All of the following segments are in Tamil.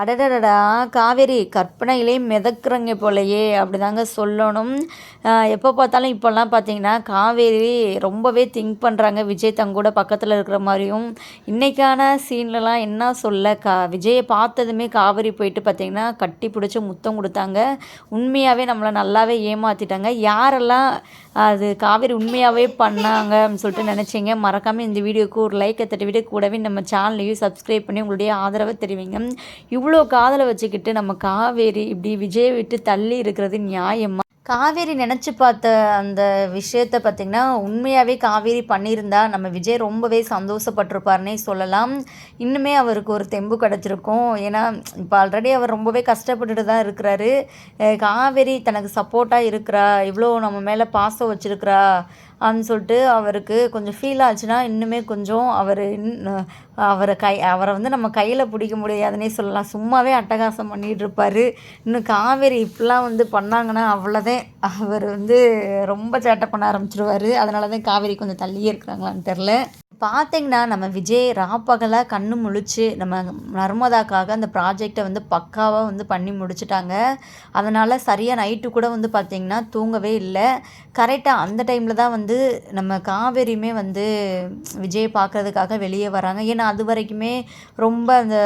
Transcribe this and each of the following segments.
அடடடடா காவேரி கற்பனையிலே மிதக்குறங்க போலயே அப்படிதாங்க சொல்லணும். எப்போ பார்த்தாலும் இப்போல்லாம் பார்த்தீங்கன்னா காவேரி ரொம்பவே திங்க் பண்ணுறாங்க விஜய் தங்கூட பக்கத்தில் இருக்கிற மாதிரியும். இன்றைக்கான சீன்லலாம் என்ன சொல்ல கா விஜயை பார்த்ததுமே காவேரி போயிட்டு பார்த்தீங்கன்னா கட்டி பிடிச்சி முத்தம் கொடுத்தாங்க. உண்மையாகவே நம்மளை நல்லாவே ஏமாற்றிட்டாங்க யாரெல்லாம் அது காவேரி உண்மையாகவே பண்ணாங்க அப்படின்னு சொல்லிட்டு நினச்சிங்க. மறக்காமல் இந்த வீடியோக்கு ஒரு லைக்கை தட்டிவிட்டு கூடவே நம்ம சேனலையும் சப்ஸ்கிரைப் பண்ணி உங்களுடைய ஆதரவை தெரிவிங்க. இவ்வளோ காதலை வச்சுக்கிட்டு நம்ம காவேரி இப்படி விஜய் விட்டு தள்ளி இருக்கிறது நியாயமாக காவேரி நினச்சி பார்த்த அந்த விஷயத்த பார்த்திங்கன்னா உண்மையாகவே காவேரி பண்ணியிருந்தா நம்ம விஜய் ரொம்பவே சந்தோஷப்பட்டிருப்பார்னே சொல்லலாம். இன்னுமே அவருக்கு ஒரு தெம்பு கிடச்சிருக்கும். ஏன்னா இப்போ ஆல்ரெடி அவர் ரொம்பவே கஷ்டப்பட்டுட்டு தான் இருக்கிறாரு. காவேரி தனக்கு சப்போர்ட்டாக இருக்கிறா? இவ்வளோ நம்ம மேலே பாசம் வச்சுருக்கிறா? அப்படின்னு சொல்லிட்டு அவருக்கு கொஞ்சம் ஃபீல் ஆச்சுன்னா இன்னுமே கொஞ்சம் அவர் அவரை கை அவரை வந்து நம்ம கையில் பிடிக்க முடியாதுன்னே சொல்லலாம். சும்மாவே அட்டகாசம் பண்ணிகிட்டு இருப்பார். இன்னும் காவேரி இப்படிலாம் வந்து பண்ணாங்கன்னா அவ்வளோதான் அவர் வந்து ரொம்ப சேட்டை பண்ண ஆரம்பிச்சிருவார். அதனால தான் காவேரி கொஞ்சம் தள்ளியே இருக்கிறாங்களான்னு தெரில பார்த்தீங்கன்னா நம்ம விஜய் ராப்பகலாக கண்ணு முழிச்சு நம்ம நர்மதாக்காக அந்த ப்ராஜெக்டை வந்து பக்காவாக வந்து பண்ணி முடிச்சிட்டாங்க. அதனால் சரியாக நைட்டு கூட வந்து பார்த்திங்கன்னா தூங்கவே இல்லை. கரெக்டாக அந்த டைமில் தான் வந்து நம்ம காவேரியுமே வந்து விஜய் பார்க்குறதுக்காக வெளியே வராங்க. ஏன்னா அது வரைக்குமே ரொம்ப அந்த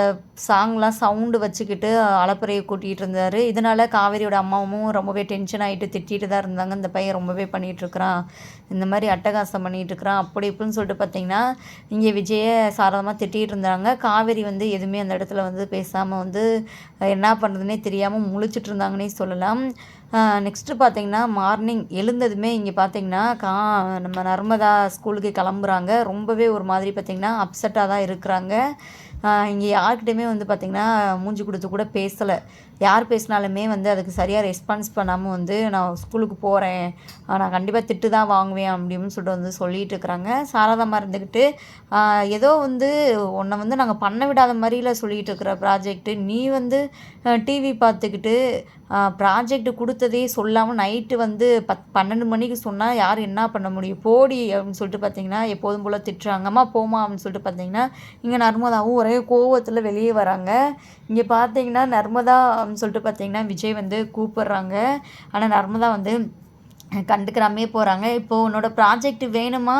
சாங்லாம் சவுண்டு வச்சுக்கிட்டு அலப்புறையை கூட்டிகிட்டு இருந்தார். இதனால் காவேரியோட அம்மாவும் ரொம்பவே டென்ஷன் ஆகிட்டு திட்டிகிட்டு தான் இருந்தாங்க. இந்த பையன் ரொம்பவே பண்ணிகிட்ருக்குறான் இந்த மாதிரி அட்டகாசம் பண்ணிகிட்ருக்குறான் அப்படி இப்படின்னு சொல்லிட்டு பார்த்தீங்கன்னா இங்கே விஜயை சாரதமாக திட்டிகிட்டு இருந்தாங்க. காவேரி வந்து எதுவுமே அந்த இடத்துல வந்து பேசாமல் வந்து என்ன பண்ணுறதுனே தெரியாமல் முழிச்சிட்டு இருந்தாங்கன்னே சொல்லலாம். நெக்ஸ்ட்டு பார்த்தீங்கன்னா மார்னிங் எழுந்ததுமே இங்கே பார்த்தீங்கன்னா கா நம்ம நர்மதா ஸ்கூலுக்கு கிளம்புறாங்க. ரொம்பவே ஒரு மாதிரி பார்த்திங்கன்னா அப்செட்டாக தான் இருக்கிறாங்க. இங்கே யார்கிட்டையுமே வந்து பார்த்திங்கன்னா மூஞ்சி கொடுத்து கூட பேசலை. யார் பேசினாலுமே வந்து அதுக்கு சரியாக ரெஸ்பான்ஸ் பண்ணாமல் வந்து நான் ஸ்கூலுக்கு போகிறேன் நான் கண்டிப்பாக திட்டு தான் வாங்குவேன் அப்படின்னு சொல்லிட்டு வந்து சொல்லிகிட்டு இருக்கிறாங்க. சாரதாமா இருந்துக்கிட்டு ஏதோ வந்து உன்னை வந்து நாங்கள் பண்ண விடாத மாதிரியில் சொல்லிகிட்டு இருக்கிற ப்ராஜெக்ட்டு நீ வந்து டிவி பார்த்துக்கிட்டு ப்ராஜெக்ட் கொடுத்ததே சொல்லாமல் நைட்டு வந்து பத் பன்னெண்டு மணிக்கு சொன்னால் யார் என்ன பண்ண முடியும்? போடி அப்படின்னு சொல்லிட்டு பார்த்தீங்கன்னா எப்போதும் போல் திட்டுறாங்க. அம்மா போமா அப்படின்னு சொல்லிட்டு பார்த்தீங்கன்னா இங்கே நர்மதாவும் ஒரே கோவத்தில் வெளியே வராங்க. இங்கே பார்த்தீங்கன்னா நர்மதா அப்படின்னு சொல்லிட்டு பார்த்தீங்கன்னா விஜய் வந்து கூப்பிட்றாங்க. ஆனால் நர்மதா வந்து கண்டுக்கிறாமே போகிறாங்க இப்போது உன்னோட ப்ராஜெக்ட் வேணுமா?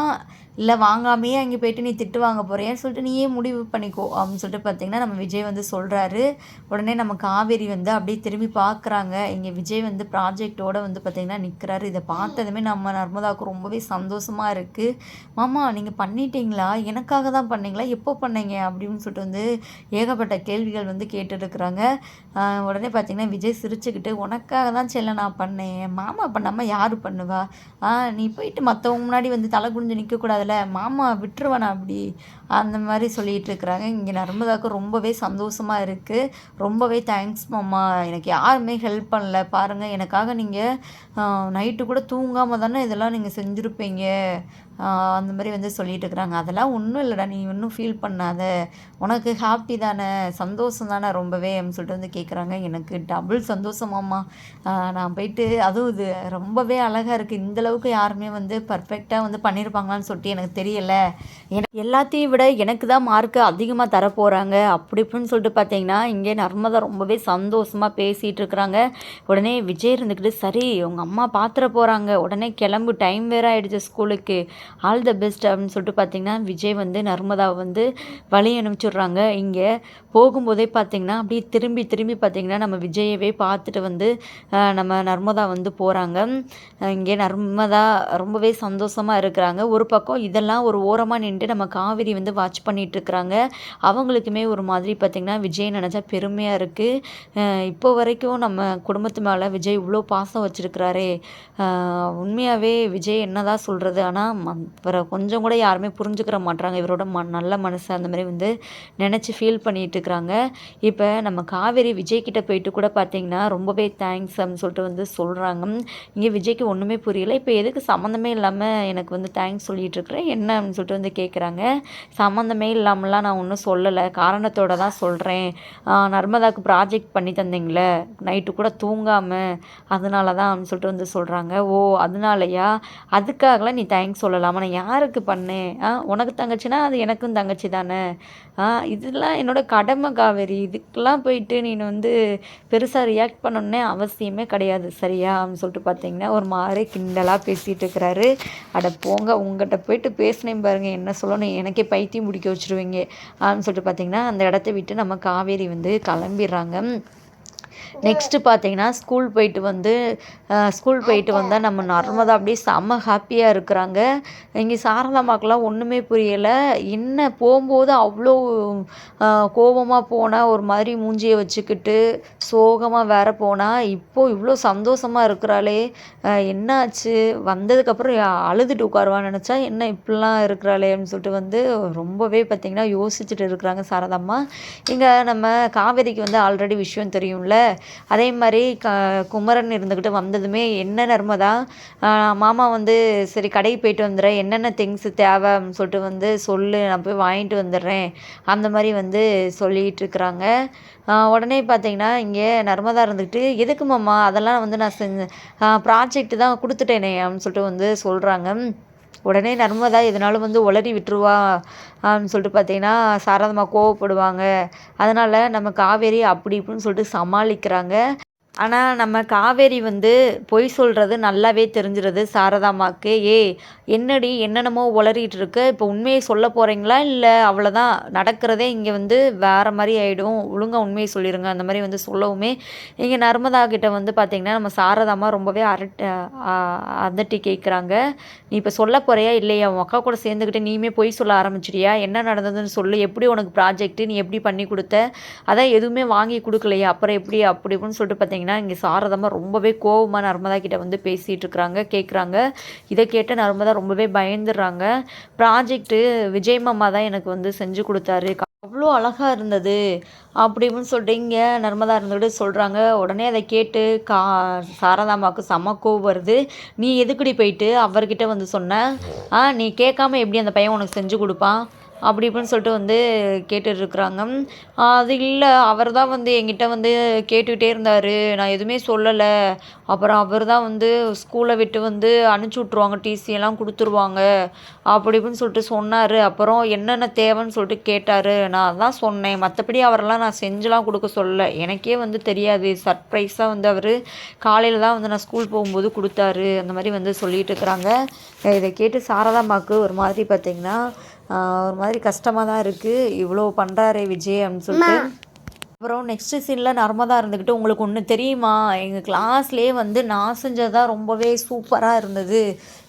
இல்லை வாங்காமையே அங்கே போயிட்டு நீ திட்டு வாங்க போகிறேன்னு சொல்லிட்டு நீயே முடிவு பண்ணிக்கோ அப்படின்னு சொல்லிட்டு பார்த்தீங்கன்னா நம்ம விஜய் வந்து சொல்கிறாரு உடனே நம்ம காவேரி வந்து அப்படியே திரும்பி பார்க்குறாங்க. இங்கே விஜய் வந்து ப்ராஜெக்டோடு வந்து பார்த்திங்கன்னா நிற்கிறாரு இதை பார்த்ததுமே நம்ம நர்மதாவுக்கு ரொம்பவே சந்தோஷமாக இருக்குது மாமா நீங்கள் பண்ணிட்டீங்களா? எனக்காக தான் பண்ணீங்களா? எப்போ பண்ணீங்க? அப்படின்னு சொல்லிட்டு வந்து ஏகப்பட்ட கேள்விகள் வந்து கேட்டுருக்குறாங்க உடனே பார்த்திங்கன்னா விஜய் சிரிச்சுக்கிட்டு உனக்காக தான் செல்ல நான் பண்ணேன். மாமா பண்ணாமல் யார் பண்ணுவா? நீ போயிட்டு மற்றவங்க முன்னாடி வந்து தலை குனிஞ்சு நிற்கக்கூடாது அதில் மாமா விட்டுருவானா அப்படி. அந்த மாதிரி சொல்லிகிட்டு இருக்கிறாங்க. இங்கே நர்மதாவுக்கு ரொம்பவே சந்தோஷமாக இருக்குது ரொம்பவே தேங்க்ஸ் மாமா. எனக்கு யாருமே ஹெல்ப் பண்ணல. பாருங்கள் எனக்காக நீங்கள் நைட்டு கூட தூங்காமல் தானே இதெல்லாம் நீங்கள் செஞ்சுருப்பீங்க. அந்த மாதிரி வந்து சொல்லிட்டு இருக்கிறாங்க. அதெல்லாம் ஒன்றும் இல்லைடா நீ இன்னும் ஃபீல் பண்ணாத. உனக்கு ஹாப்பி தானே சந்தோஷம் தானே ரொம்பவே அப்படின்னு சொல்லிட்டு வந்து கேட்குறாங்க எனக்கு டபுள் சந்தோஷமாம்மா நான் போயிட்டு அதுவும் இது ரொம்பவே அழகாக இருக்குது இந்தளவுக்கு யாருமே வந்து பர்ஃபெக்டாக வந்து பண்ணியிருப்பாங்களான்னு சொல்லிட்டு எனக்கு தெரியலை. எனக்கு எல்லாத்தையும் விட எனக்கு தான் மார்க்கு அதிகமாக தரப்போகிறாங்க அப்படி இப்படின்னு சொல்லிட்டு பார்த்தீங்கன்னா இங்கே நர்மதா ரொம்பவே சந்தோஷமாக பேசிகிட்டு இருக்கிறாங்க. உடனே விஜய் இருந்துக்கிட்டு சரி உங்கள் அம்மா பாத்திர போகிறாங்க உடனே கிளம்பு டைம் வேறு ஆகிடுச்சு ஸ்கூலுக்கு ஆல் த பெஸ்ட் அப்படின்னு சொல்லிட்டு பார்த்தீங்கன்னா விஜய் வந்து நர்மதாவை வந்து வழி அனுப்பிச்சுட்றாங்க. இங்கே போகும்போதே பார்த்திங்கன்னா அப்படியே திரும்பி திரும்பி பார்த்திங்கன்னா நம்ம விஜயவே பார்த்துட்டு வந்து நம்ம நர்மதா வந்து போகிறாங்க இங்கே நர்மதா ரொம்பவே சந்தோஷமாக இருக்கிறாங்க. ஒரு பக்கம் இதெல்லாம் ஒரு ஓரமாக நின்று நம்ம காவிரி வந்து வாட்ச் பண்ணிகிட்ருக்குறாங்க அவங்களுக்குமே ஒரு மாதிரி பார்த்திங்கன்னா விஜய் நினச்சா பெருமையாக இருக்குது இப்போ வரைக்கும் நம்ம குடும்பத்து மேலே விஜய் இவ்வளோ பாசம் வச்சுருக்கிறாரே. உண்மையாகவே விஜய் என்ன தான் சொல்கிறது ஆனால் இவரை கொஞ்சம் கூட யாருமே புரிஞ்சுக்கிற மாட்டாங்க இவரோட ம நல்ல மனசு அந்த மாதிரி வந்து நினச்சி ஃபீல் பண்ணிகிட்டு இருக்கிறாங்க இப்போ நம்ம காவேரி விஜய்கிட்ட போயிட்டு கூட பார்த்தீங்கன்னா ரொம்பவே தேங்க்ஸ் அப்படின்னு சொல்லிட்டு வந்து சொல்கிறாங்க இங்கே விஜய்க்கு ஒன்றுமே புரியல. இப்போ எதுக்கு சம்மந்தமே இல்லாமல் எனக்கு வந்து தேங்க்ஸ் சொல்லிகிட்டு இருக்கிறேன் என்ன அப்படின்னு சொல்லிட்டு வந்து கேட்குறாங்க சம்மந்தமே இல்லாமலாம் நான் ஒன்றும் சொல்லலை. காரணத்தோடு தான் சொல்கிறேன் நர்மதாவுக்கு ப்ராஜெக்ட் பண்ணி தந்தீங்களே. நைட்டு கூட தூங்காமல் அதனால தான் அப்படின்னு சொல்லிட்டு வந்து சொல்கிறாங்க ஓ அதனாலயா? அதுக்காகலாம் நீ தேங்க்ஸ் சொல்லலாம்? நான் யாருக்கு பண்ணேன்? ஆ உனக்கு தங்கச்சின்னா அது எனக்கும் தங்கச்சி தானே? இதெல்லாம் என்னோட கடமை காவேரி. இதுக்கெல்லாம் போயிட்டு நீ வந்து பெருசாக ரியாக்ட் பண்ணணுன்னே அவசியமே கிடையாது சரியா? அப்படின்னு சொல்லிட்டு பார்த்தீங்கன்னா ஒரு மாதிரி கிண்டலாக பேசிகிட்டு இருக்கிறாரு. அட போங்க உங்கள்கிட்ட போயிட்டு பேசினேன் பாருங்கள் என்ன சொல்லணும்? எனக்கே பைத்தியம் முடிக்க வச்சுருவீங்க. அப்படின்னு சொல்லிட்டு பார்த்தீங்கன்னா அந்த இடத்த விட்டு நம்ம காவேரி வந்து கிளம்பிடுறாங்க. நெக்ஸ்ட்டு பார்த்தீங்கன்னா ஸ்கூல் போயிட்டு வந்து ஸ்கூல் போயிட்டு வந்தால் நம்ம நர்மதா அப்படியே செம்ம ஹாப்பியாக இருக்கிறாங்க. இங்கே சாரதாம்மாக்கெலாம் ஒன்றுமே புரியலை. என்ன போகும்போது அவ்வளோ கோபமாக போனால் ஒரு மாதிரி மூஞ்சியை வச்சுக்கிட்டு சோகமாக வேற போனால் இப்போது இவ்வளோ சந்தோஷமாக இருக்கிறாளே. என்னாச்சு? வந்ததுக்கப்புறம் அழுதுட்டு உட்காருவான்னு நினச்சா என்ன இப்படிலாம் இருக்கிறாளே அப்படின்னு சொல்லிட்டு வந்து ரொம்பவே பார்த்திங்கன்னா யோசிச்சுட்டு இருக்கிறாங்க சாரதாம்மா. இங்கே நம்ம காவேரிக்கு வந்து ஆல்ரெடி விஷயம் தெரியும்ல. அதே மாதிரி க குமரன் இருந்துக்கிட்டு வந்ததுமே என்ன நர்மதா? மாமா வந்து சரி கடைக்கு போயிட்டு வந்துடுறேன். என்னென்ன திங்ஸு தேவை? அப்படின்னு சொல்லிட்டு வந்து சொல்லு நான் போய் வாங்கிட்டு வந்துடுறேன். அந்த மாதிரி வந்து சொல்லிகிட்டு இருக்கிறாங்க. உடனே பார்த்தீங்கன்னா இங்கே நர்மதா இருந்துக்கிட்டு எதுக்கு மாமா? அதெல்லாம் வந்து நான் செஞ்ச ப்ராஜெக்ட் தான் கொடுத்துட்டேனே அப்படின்னு சொல்லிட்டு வந்து சொல்கிறாங்க உடனே நர்மதா எதனாலும் வந்து உளறி விட்டுருவா அப்படின்னு சொல்லிட்டு பார்த்தீங்கன்னா சாரதம்மா கோவப்படுவாங்க. அதனால் நம்ம காவேரி அப்படி இப்படின்னு சொல்லிட்டு சமாளிக்கிறாங்க. ஆனால் நம்ம காவேரி வந்து பொய் சொல்கிறது நல்லாவே தெரிஞ்சிருது சாரதாம்மாவுக்கு ஏ என்னடி என்னென்னமோ உளறிட்டு இருக்கு இப்போ உண்மையை சொல்ல போகிறீங்களா இல்லை அவ்வளோதான் நடக்கிறதே இங்கே வந்து வேறு மாதிரி ஆகிடும் ஒழுங்காக உண்மையை சொல்லிடுங்க அந்த மாதிரி வந்து சொல்லவுமே இங்கே நர்மதா கிட்ட வந்து பார்த்திங்கன்னா நம்ம சாரதாம்மா ரொம்பவே அரட்ட அதட்டி கேட்குறாங்க நீ இப்போ சொல்ல போகிறியா இல்லையா? உன் அக்கா கூட சேர்ந்துக்கிட்டு நீயுமே பொய் சொல்ல ஆரம்பிச்சிடியா என்ன நடந்ததுன்னு சொல்லு. எப்படி உனக்கு ப்ராஜெக்ட்டு நீ எப்படி பண்ணி கொடுத்த? அதான் எதுவுமே வாங்கி கொடுக்கலையா. அப்புறம் எப்படி? அப்படி இப்படின்னு சொல்லிட்டு பார்த்தீங்கன்னா பார்த்தீங்கன்னா இங்கே சாரதமாக ரொம்பவே கோபமாக நர்மதா கிட்ட வந்து பேசிகிட்டு இருக்கிறாங்க கேட்குறாங்க இதை கேட்ட நர்மதா ரொம்பவே பயந்துடுறாங்க. ப்ராஜெக்ட்டு விஜய் மாமா தான் எனக்கு வந்து செஞ்சு கொடுத்தாரு. அவ்வளோ அழகாக இருந்தது அப்படின்னு சொல்கிறீங்க சொல்லிட்டு இங்கே நர்மதா இருந்துகிட்டு சொல்கிறாங்க உடனே அதை கேட்டு கா சாரதாமாவுக்கு செம கோவம் வருது. நீ எதுக்குடி போயிட்டு? அவர்கிட்ட வந்து சொன்ன. ஆ நீ கேட்காம எப்படி அந்த பையன் உனக்கு செஞ்சு கொடுப்பான்? அப்படி இப்படின்னு சொல்லிட்டு வந்து கேட்டுட்ருக்குறாங்க. அது இல்லை அவர் தான் வந்து என்கிட்ட வந்து கேட்டுக்கிட்டே இருந்தார். நான் எதுவுமே சொல்லலை. அப்புறம் அவர் தான் வந்து ஸ்கூலை விட்டு வந்து அனுப்பிச்சி விட்ருவாங்க டிசியெல்லாம் கொடுத்துருவாங்க. அப்படி இப்படின்னு சொல்லிட்டு சொன்னார். அப்புறம் என்னென்ன தேவைன்னு சொல்லிட்டு கேட்டார். நான் தான் சொன்னேன். மற்றபடி அவரெல்லாம் நான் செஞ்சுலாம் கொடுக்க சொல்லலை. எனக்கே வந்து தெரியாது. சர்ப்ரைஸாக வந்து அவர் காலையில் தான் வந்து நான் ஸ்கூல் போகும்போது கொடுத்தாரு. அந்த மாதிரி வந்து சொல்லிகிட்டு இருக்கிறாங்க. இதை கேட்டு சாரதாம்மாவுக்கு ஒரு மாதிரி பார்த்திங்கன்னா ஒரு மாதிரி கஷ்டமாக தான் இருக்குது இவ்வளோ பண்ணுறாரே விஜய் அப்படின்னு சொல்லிட்டு. அப்புறம் நெக்ஸ்ட்டு சீனில் நர்மதா இருந்துக்கிட்டு உங்களுக்கு ஒன்று தெரியுமா? எங்கள் கிளாஸ்லேயே வந்து நான் செஞ்சதாக ரொம்பவே சூப்பராக இருந்தது.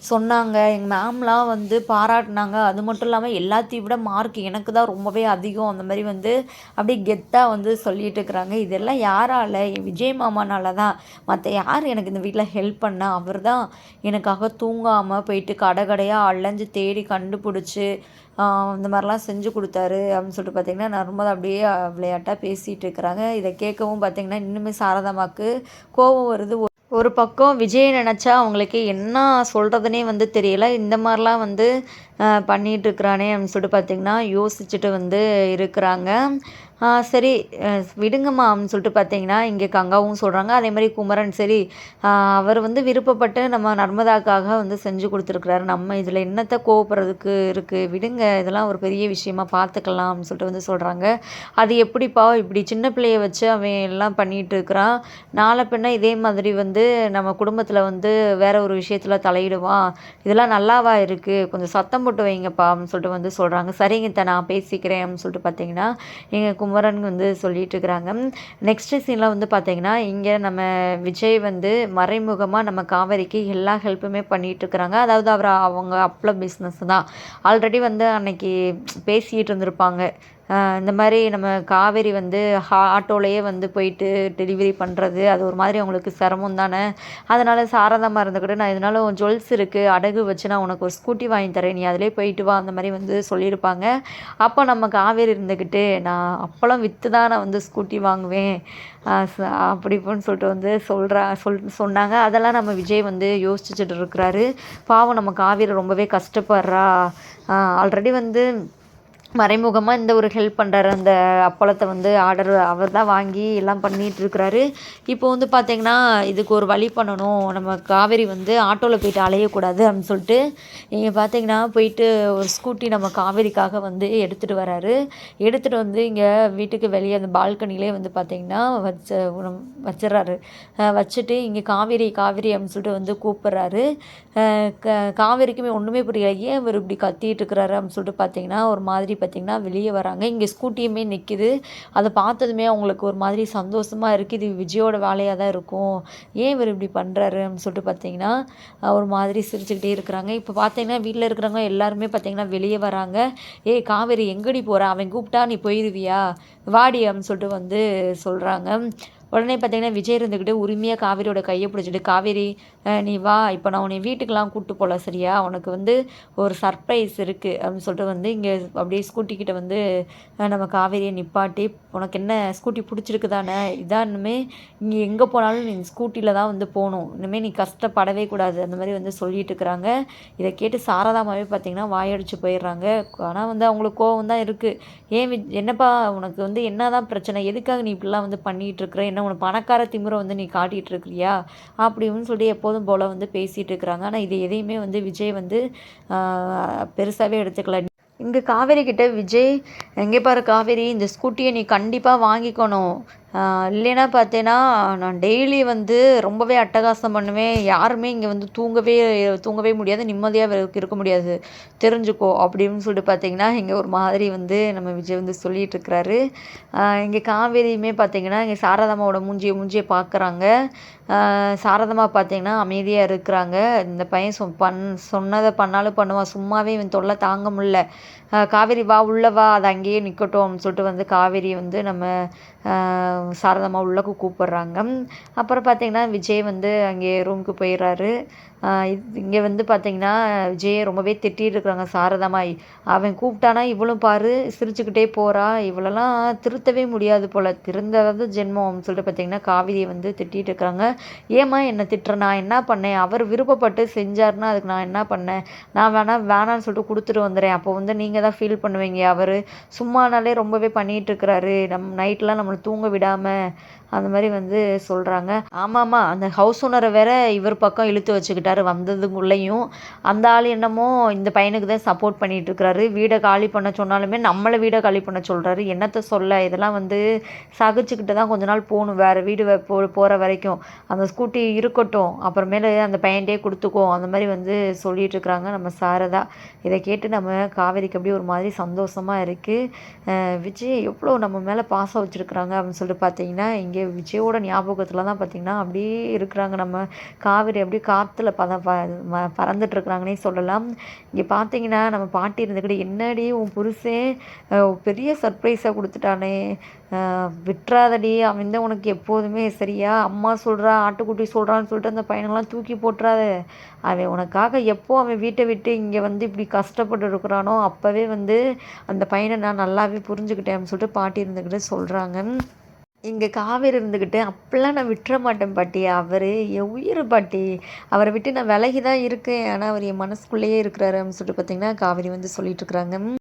சொன்னாங்க. எங்கள் மேம்லாம் வந்து பாராட்டினாங்க. அது மட்டும் இல்லாமல் எல்லாத்தையும் விட மார்க் எனக்கு தான் ரொம்பவே அதிகம். அந்த மாதிரி வந்து அப்படியே கெத்தாக வந்து சொல்லிட்டு இருக்கிறாங்க. இதெல்லாம் யாரால்? விஜய் மாமானால தான். மற்ற யார் எனக்கு இந்த வீட்டில் ஹெல்ப் பண்ணா? அவர் தான் எனக்காக தூங்காமல் போயிட்டு கடை கடையாக அலைஞ்சு தேடி கண்டுபிடிச்சி இந்த மாதிரிலாம் செஞ்சு கொடுத்தாரு அப்படின்னு சொல்லிட்டு பார்த்திங்கன்னா நர்மதா அப்படியே விளையாட்டாக பேசிகிட்டு இருக்கிறாங்க. இதை கேட்கவும் பார்த்திங்கன்னா இன்னுமே சாரதாமாவுக்கு கோபம் வருது. ஒரு பக்கம் விஜய் நினச்சா அவங்களுக்கு என்ன சொல்கிறதுனே வந்து தெரியல. இந்த மாதிரிலாம் வந்து பண்ணிகிட்டு இருக்கிறானே அப்படின்னு சொல்லிட்டு பார்த்திங்கன்னா யோசிச்சுட்டு வந்து இருக்கிறாங்க. சரி விடுங்கம்மா அப்படின்னு சொல்லிட்டு பார்த்தீங்கன்னா இங்கே கங்காவும் சொல்கிறாங்க அதே மாதிரி குமரன் சரி அவர் வந்து விருப்பப்பட்டு நம்ம நர்மதாக்காக வந்து செஞ்சு கொடுத்துருக்குறாரு. நம்ம இதில் என்னத்தை கோவப்படுறதுக்கு இருக்குது விடுங்க இதெல்லாம் ஒரு பெரிய விஷயமா பார்த்துக்கலாம் அப்படின்னு சொல்லிட்டு வந்து சொல்கிறாங்க அது எப்படிப்பா இப்படி சின்ன பிள்ளைய வச்சு அவன் எல்லாம் பண்ணிகிட்டு இருக்கிறான்? நாளை பின்ன இதே மாதிரி வந்து நம்ம குடும்பத்தில் வந்து வேற ஒரு விஷயத்தில் தலையிடுவான். இதெல்லாம் நல்லாவா இருக்குது கொஞ்சம் சத்தம் போட்டு வைங்கப்பா அப்படின்னு சொல்லிட்டு வந்து சொல்கிறாங்க சரிங்க நான் பேசிக்கிறேன் அப்படின்னு சொல்லிட்டு பார்த்தீங்கன்னா எங்கள் குமரன் வந்து சொல்லிட்டு இருக்கிறாங்க நெக்ஸ்ட்டு சீன்லாம் வந்து பார்த்தீங்கன்னா இங்கே நம்ம விஜய் வந்து மறைமுகமாக நம்ம காவேரிக்கு எல்லா ஹெல்ப்புமே பண்ணிகிட்ருக்குறாங்க அதாவது அவர் அவங்க அப்ள பிஸ்னஸ் தான். ஆல்ரெடி வந்து அன்னைக்கு பேசிகிட்டு இருந்திருப்பாங்க. இந்த மாதிரி நம்ம காவேரி வந்து ஆட்டோலேயே வந்து போயிட்டு டெலிவரி பண்ணுறது அது ஒரு மாதிரி அவங்களுக்கு சிரமம் தானே. அதனால் சாரதாம்மா இருந்துக்கிட்டு நான் இதனால ஜுவல்ஸ் இருக்குது அடகு வச்சு நான் உனக்கு ஒரு ஸ்கூட்டி வாங்கி தரேன் நீ அதிலே போயிட்டு வா அந்த மாதிரி வந்து சொல்லியிருப்பாங்க. அப்போ நம்ம காவேரி இருந்துக்கிட்டு நான் அப்போலாம் விற்று தான் நான் வந்து ஸ்கூட்டி வாங்குவேன். அப்படி இப்படின்னு சொல்லிட்டு வந்து சொல்கிறா சொல் சொன்னாங்க. அதெல்லாம் நம்ம விஜய் வந்து யோசிச்சுட்டு இருக்கிறாரு. பாவம் நம்ம காவேரி ரொம்பவே கஷ்டப்படுறா. ஆல்ரெடி வந்து மறைமுகமாக இந்த ஒரு ஹெல்ப் பண்ணுறாரு அந்த அப்பளத்தை வந்து ஆர்டர் அவர் தான் வாங்கி எல்லாம் பண்ணிகிட்ருக்கிறாரு இப்போ வந்து பார்த்திங்கன்னா இதுக்கு ஒரு வழி பண்ணணும். நம்ம காவேரி வந்து ஆட்டோவில் போயிட்டு அலையக்கூடாது அப்படின்னு சொல்லிட்டு இங்கே பார்த்திங்கன்னா போயிட்டு ஒரு ஸ்கூட்டி நம்ம காவேரிக்காக வந்து எடுத்துகிட்டு வராரு. எடுத்துகிட்டு வந்து இங்கே வீட்டுக்கு வெளியே அந்த பால்கனிலே வந்து பார்த்திங்கன்னா வச்ச வச்சிடறாரு. வச்சுட்டு இங்கே காவேரி காவேரி அப்படின்னு சொல்லிட்டு வந்து கூப்பிட்றாரு. க காவேரிக்குமே ஒன்றுமே புரியல. ஏன் இவர் இப்படி கத்திட்டு இருக்கிறாரு அப்படின்னு சொல்லிட்டு பார்த்தீங்கன்னா ஒரு மாதிரி பார்த்திங்கன்னா வெளியே வராங்க. இங்கே ஸ்கூட்டியுமே நிற்கிது அதை பார்த்ததுமே அவங்களுக்கு ஒரு மாதிரி சந்தோஷமாக இருக்குது இது விஜயோட வேலையாக தான் இருக்கும். ஏன் இவர் இப்படி பண்ணுறாரு அப்படின்னு சொல்லிட்டு பார்த்திங்கன்னா ஒரு மாதிரி சிரிச்சுக்கிட்டே இருக்கிறாங்க. இப்போ பார்த்தீங்கன்னா வீட்டில் இருக்கிறவங்க எல்லாருமே பார்த்தீங்கன்னா வெளியே வராங்க. ஏய் காவேரி எங்கடி போகிற அவன் கூப்பிட்டா நீ போயிடுவியா வாடி அப்படின்னு சொல்லிட்டு வந்து சொல்கிறாங்க உடனே பார்த்தீங்கன்னா விஜய் இருந்துக்கிட்டு உரிமையாக காவேரியோட கையை பிடிச்சிட்டு காவேரி நீ வா இப்போ நான் உன்னை வீட்டுக்கெலாம் கூப்பிட்டு போகல சரியா? உனக்கு வந்து ஒரு சர்ப்ரைஸ் இருக்குது அப்படின்னு சொல்லிட்டு வந்து இங்கே அப்படியே ஸ்கூட்டிக்கிட்ட வந்து நம்ம காவேரியை நிப்பாட்டி உனக்கு என்ன ஸ்கூட்டி பிடிச்சிருக்கு தானே இதானுமே இங்கே எங்கே போனாலும் நீ ஸ்கூட்டியில் தான் வந்து போகணும். இனிமேல் நீ கஷ்டப்படவே கூடாது. அந்த மாதிரி வந்து சொல்லிட்டு இருக்கிறாங்க. இதை கேட்டு சாரதாமாவே பார்த்தீங்கன்னா வாயடிச்சு போயிடுறாங்க. ஆனால் வந்து அவங்களுக்கு கோவம் தான் இருக்குது ஏன் என்னப்பா உனக்கு வந்து என்ன தான் பிரச்சனை? எதுக்காக நீ இப்படிலாம் வந்து பண்ணிகிட்டு இருக்கிற? என்ன உனக்கு பணக்கார திமுறை வந்து நீ காட்டிகிட்டு இருக்கிறியா அப்படின்னு சொல்லி எப்போதும் போல் வந்து பேசிகிட்டு இருக்கிறாங்க ஆனால் இது எதையுமே வந்து விஜய் வந்து பெருசாகவே எடுத்துக்கல. இங்கே காவேரி கிட்ட விஜய் எங்கே பாரு காவேரி இந்த ஸ்கூட்டியை நீ கண்டிப்பாக வாங்கிக்கணும். இல்லைன்னா பார்த்தேன்னா நான் டெய்லி வந்து ரொம்பவே அட்டகாசம் பண்ணுவேன். யாருமே இங்கே வந்து தூங்கவே தூங்கவே முடியாது. நிம்மதியாக இருக்க முடியாது. தெரிஞ்சுக்கோ அப்படின்னு சொல்லிட்டு பார்த்தீங்கன்னா இங்கே ஒரு மாதிரி வந்து நம்ம விஜய் வந்து சொல்லிகிட்ருக்கிறாரு இங்கே காவேரியுமே பார்த்தீங்கன்னா இங்கே சாரதாமாவோட மூஞ்சியை மூஞ்சியை பார்க்குறாங்க. சாரதம்மா பார்த்தீங்கன்னா அமைதியாக இருக்கிறாங்க. இந்த பையன் சொ பண் சொன்னதை பண்ணாலும் பண்ணுவான். சும்மாவே இவன் தொல்லை தாங்க முடில காவேரி வா உள்ளே வா அது அங்கேயே நிற்கட்டும் அப்படின்னு சொல்லிட்டு வந்து காவேரி வந்து நம்ம சாரதம்மா உள்ளக்கு கூப்பிட்றாங்க. அப்புறம் பார்த்திங்கன்னா விஜய் வந்து அங்கே ரூமுக்கு போயிடுறாரு. இங்கே வந்து பார்த்திங்கன்னா விஜயை ரொம்பவே திட்டிகிட்டு இருக்கிறாங்க. சாரதாம்மா அவன் கூப்பிட்டானா இவளும் பாரு சிரிச்சுக்கிட்டே போகிறா இவளெல்லாம் திருத்தவே முடியாது போல். திருந்தது ஜென்மம் சொல்லிட்டு பார்த்திங்கன்னா காவிரியை வந்து திட்டிகிட்டு இருக்கிறாங்க. ஏம்மா என்னை திட்டுற? நான் என்ன பண்ணேன்? அவர் விருப்பப்பட்டு செஞ்சார்னா அதுக்கு நான் என்ன பண்ணேன்? நான் வேணா வேணான்னு சொல்லிட்டு கொடுத்துட்டு வந்துடுறேன். அப்போ வந்து நீங்கள் தான் ஃபீல் பண்ணுவீங்க. அவர் சும்மானாலே ரொம்பவே பண்ணிகிட்டு இருக்கிறாரு நம் நைட்லாம் நம்மளை தூங்க விடாமல் அந்த மாதிரி வந்து சொல்கிறாங்க ஆமாம்மா அந்த ஹவுஸ் ஓனரை வேற இவர் பக்கம் இழுத்து வச்சுக்கிட்டாரு வந்ததுக்குள்ளேயும் அந்த ஆள் என்னமோ இந்த பையனுக்கு தான் சப்போர்ட் பண்ணிகிட்டு இருக்கிறாரு வீடை காலி பண்ண சொன்னாலுமே நம்மளை வீடை காலி பண்ண சொல்கிறாரு என்னத்தை சொல்ல? இதெல்லாம் வந்து சகிச்சுக்கிட்டு தான் கொஞ்ச நாள் போகணும். வேறு வீடு போ போகிற வரைக்கும். அந்த ஸ்கூட்டி இருக்கட்டும். அப்புறமேல அந்த பையன்டே கொடுத்துக்கோ. அந்த மாதிரி வந்து சொல்லிட்டு இருக்கிறாங்க நம்ம சாரதா. இதை கேட்டு நம்ம காவேரிக்கு அப்படி அப்படியே ஒரு மாதிரி சந்தோஷமாக இருக்குது விஜய் எவ்வளோ நம்ம மேலே பாசம் வச்சுருக்குறாங்க அப்படின்னு சொல்லிட்டு பார்த்தீங்கன்னா இங்கே விஜயோட ஞாபகத்தில் தான் பார்த்திங்கன்னா அப்படியே இருக்கிறாங்க. நம்ம காவேரி அப்படியே காற்றுல பத ப பறந்துட்டுருக்குறாங்கன்னே சொல்லலாம். இங்கே பார்த்தீங்கன்னா நம்ம பாட்டி இருந்துக்கிட்டு என்னடி உன் புருஷன் பெரிய சர்ப்ரைஸாக கொடுத்துட்டானே. விட்டுறாதடி அவன் தான் உனக்கு எப்போதுமே சரியா? அம்மா சொல்கிறா ஆட்டுக்குட்டி சொல்கிறான்னு சொல்லிட்டு அந்த பையனெல்லாம் தூக்கி போட்டுறாத. அவன் உனக்காக எப்போ அவன் வீட்டை விட்டு இங்கே வந்து இப்படி கஷ்டப்பட்டு இருக்கிறானோ அப்போவே வந்து அந்த பையனை நான் நல்லாவே புரிஞ்சுக்கிட்டேன் சொல்லிட்டு பாட்டி இருந்துக்கிட்டு சொல்கிறாங்க இங்கே காவேரி இருந்துக்கிட்டு அப்போல்லாம் நான் விட்டுற மாட்டேன் பாட்டி அவர் என் உயிர் பாட்டி. அவரை விட்டு நான் விலகி தான் இருக்கேன். ஆனால் அவர் என் மனசுக்குள்ளேயே இருக்கிறாரு. அப்படின்னு சொல்லிட்டு பார்த்தீங்கன்னா காவேரி வந்து சொல்லிட்டு இருக்கிறாங்க.